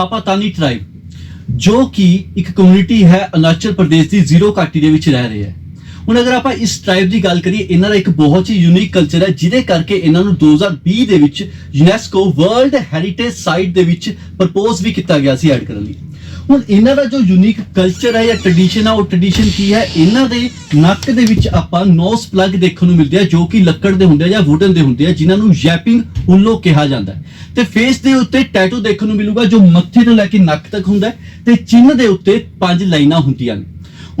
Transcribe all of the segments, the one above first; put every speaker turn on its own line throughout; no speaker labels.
ਆਪਾਤਾਨੀ tribe ਜੋ ਕਿ ਇੱਕ ਕਮਿਊਨਿਟੀ ਹੈ, ਅਰੁਣਾਚਲ ਪ੍ਰਦੇਸ਼ ਦੀ ਜ਼ੀਰੋ ਘਾਟੀ ਦੇ ਵਿੱਚ ਰਹਿ ਰਹੀ ਹੈ। ਹੁਣ ਅਗਰ ਆਪਾਂ ਇਸ ਟ੍ਰਾਈਬ ਦੀ ਗੱਲ ਕਰੀਏ, ਇਹਨਾਂ ਦਾ ਇੱਕ ਬਹੁਤ ਹੀ ਯੂਨੀਕ ਕਲਚਰ ਹੈ, ਜਿਹਦੇ ਕਰਕੇ ਇਹਨਾਂ ਨੂੰ 2020 ਦੇ ਵਿੱਚ ਯੂਨੈਸਕੋ ਵਰਲਡ ਹੈਰੀਟੇਜ ਸਾਈਟ ਦੇ ਵਿੱਚ ਪ੍ਰਪੋਜ਼ ਵੀ ਕੀਤਾ ਗਿਆ ਸੀ ਐਡ ਕਰਨ ਲਈ। ਹੁਣ ਇਹਨਾਂ ਦਾ ਜੋ ਯੂਨੀਕ ਕਲਚਰ ਹੈ ਜਾਂ ਟ੍ਰੈਡੀਸ਼ਨ ਹੈ ਉਹ ਟ੍ਰੈਡੀਸ਼ਨ ਕੀ ਹੈ? ਇਹਨਾਂ ਦੇ ਨੱਕ ਦੇ ਵਿੱਚ ਆਪਾਂ ਨੋਸ ਪਲੱਗ ਦੇਖਣ ਨੂੰ ਮਿਲਦੇ ਆ, ਜੋ ਕਿ ਲੱਕੜ ਦੇ ਹੁੰਦੇ ਆ ਜਾਂ ਵੁਡਨ ਦੇ ਹੁੰਦੇ ਆ, ਜਿਨ੍ਹਾਂ ਨੂੰ ਯੈਪਿੰਗ ਹੁੱਲੋ ਕਿਹਾ ਜਾਂਦਾ ਹੈ। ਤੇ ਫੇਸ ਦੇ ਉੱਤੇ ਟੈਟੂ ਦੇਖਣ ਨੂੰ ਮਿਲੂਗਾ, ਜੋ ਮੱਥੇ ਤੋਂ ਲੈ ਕੇ ਨੱਕ ਤੱਕ ਹੁੰਦਾ ਹੈ, ਤੇ ਚਿੰਨ੍ਹ ਦੇ ਉੱਤੇ ਪੰਜ ਲਾਈਨਾਂ ਹੁੰਦੀਆਂ ਨੇ।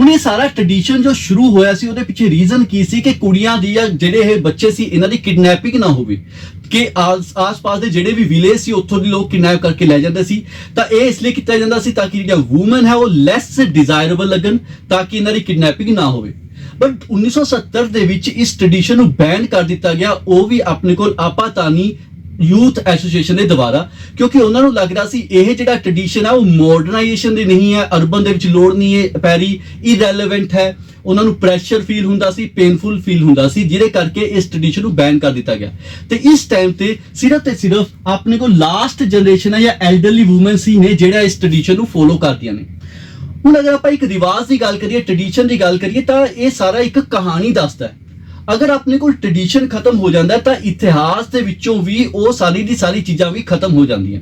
ਹੁਣ ਇਹ ਸਾਰਾ ਟ੍ਰੈਡੀਸ਼ਨ ਜੋ ਸ਼ੁਰੂ ਹੋਇਆ ਸੀ, ਉਹਦੇ ਪਿੱਛੇ ਰੀਜ਼ਨ ਕੀ ਸੀ ਕਿ ਕੁੜੀਆਂ ਦੀ ਜਾਂ ਜਿਹੜੇ ਇਹ ਬੱਚੇ ਸੀ, ਇਹਨਾਂ ਦੀ ਕਿਡਨੈਪਿੰਗ ਨਾ ਹੋਵੇ। ਕਿ ਆਸ ਆਸ-ਪਾਸ ਦੇ ਜਿਹੜੇ ਵੀ ਵਿਲੇਜ ਸੀ, ਉੱਥੋਂ ਦੇ ਲੋਕ ਕਿਡਨੈਪ ਕਰਕੇ ਲੈ ਜਾਂਦੇ ਸੀ। ਤਾਂ ਇਹ ਇਸ ਲਈ ਕੀਤਾ ਜਾਂਦਾ ਸੀ ਤਾਂ ਕਿ ਜਿਹੜੀਆਂ ਔਮਨ ਹੈ, ਉਹ ਲੈਸ ਡਿਜ਼ਾਇਰੇਬਲ ਲੱਗਣ, ਤਾਂ ਕਿ ਇਹਨਾਂ ਦੀ ਕਿਡਨੈਪਿੰਗ ਨਾ ਹੋਵੇ। ਬਟ 1970 ਦੇ ਵਿੱਚ ਇਸ ਟ੍ਰੈਡੀਸ਼ਨ ਨੂੰ ਬੈਨ ਕਰ ਦਿੱਤਾ ਗਿਆ। ਉਹ ਵੀ ਆਪਣੇ ਕੋਲ ਆਪਾਤਾਨੀ ਯੂਥ ਐਸੋਸੀਏਸ਼ਨ ਦੇ ਦੁਆਰਾ ਕਿਉਂਕਿ ਉਹਨਾਂ ਨੂੰ ਲੱਗਦਾ ਸੀ ਇਹ ਜਿਹੜਾ ਟ੍ਰੈਡੀਸ਼ਨ ਹੈ ਉਹ ਮਾਡਰਨਾਈਜੇਸ਼ਨ ਦੀ ਨਹੀਂ ਹੈ ਅਰਬਨ ਦੇ ਵਿੱਚ ਲੋੜ ਨਹੀਂ ਹੈ, ਪੈਰੀ ਇਰੈਲੇਵੈਂਟ ਹੈ। ਉਹਨਾਂ ਨੂੰ ਪ੍ਰੈਸ਼ਰ ਫੀਲ ਹੁੰਦਾ ਸੀ ਪੇਨਫੁਲ ਫੀਲ ਹੁੰਦਾ ਸੀ, ਜਿਹਦੇ ਕਰਕੇ ਇਸ ਟ੍ਰੈਡੀਸ਼ਨ ਨੂੰ ਬੈਨ ਕਰ ਦਿੱਤਾ ਗਿਆ। ਤੇ ਇਸ ਟਾਈਮ ਤੇ ਸਿਰਫ ਤੇ ਸਿਰਫ ਆਪਣੇ ਕੋਲ ਲਾਸਟ ਜਨਰੇਸ਼ਨ ਹੈ ਜਾਂ ਐਲਡਰਲੀ ਔਮਨ ਸੀ ਨੇ ਜਿਹੜਾ ਇਸ ਟ੍ਰੈਡੀਸ਼ਨ ਨੂੰ ਫੋਲੋ ਕਰਦੀਆਂ ਨੇ। ਹੁਣ ਅਗਰ ਆਪਾਂ ਇੱਕ ਰਿਵਾਜ ਦੀ ਗੱਲ ਕਰੀਏ ਟ੍ਰੈਡੀਸ਼ਨ ਦੀ ਗੱਲ ਕਰੀਏ, ਤਾਂ ਇਹ ਸਾਰਾ ਇੱਕ ਕਹਾਣੀ ਦੱਸਦਾ ਹੈ। ਅਗਰ ਆਪਣੇ ਕੋਲ ਟ੍ਰੈਡੀਸ਼ਨ ਖਤਮ ਹੋ ਜਾਂਦਾ ਤਾਂ ਇਤਿਹਾਸ ਦੇ ਵਿੱਚੋਂ ਵੀ ਉਹ ਸਾਰੀ ਦੀ ਸਾਰੀ ਚੀਜ਼ਾਂ ਵੀ ਖਤਮ ਹੋ ਜਾਂਦੀਆਂ।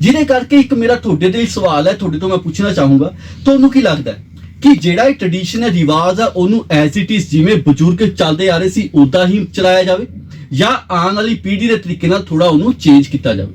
ਜਿਹਦੇ ਕਰਕੇ ਇੱਕ ਮੇਰਾ ਤੁਹਾਡੇ ਦੇ ਲਈ ਸਵਾਲ ਹੈ, ਤੁਹਾਡੇ ਤੋਂ ਮੈਂ ਪੁੱਛਣਾ ਚਾਹੂੰਗਾ, ਤੁਹਾਨੂੰ ਕੀ ਲੱਗਦਾ ਹੈ ਕਿ ਜਿਹੜਾ ਇਹ ਟ੍ਰੈਡੀਸ਼ਨ ਹੈ, ਰਿਵਾਜ ਆ ਉਹਨੂੰ ਐਜ਼ ਇਟ ਇਜ਼ ਜਿਵੇਂ ਬਜ਼ੁਰਗ ਚੱਲਦੇ ਆ ਰਹੇ ਸੀ ਉਦਾਂ ਹੀ ਚਲਾਇਆ ਜਾਵੇ ਜਾਂ ਆਉਣ ਵਾਲੀ ਪੀੜ੍ਹੀ ਦੇ ਤਰੀਕੇ ਨਾਲ ਥੋੜਾ ਉਹਨੂੰ ਚੇਂਜ ਕੀਤਾ ਜਾਵੇ?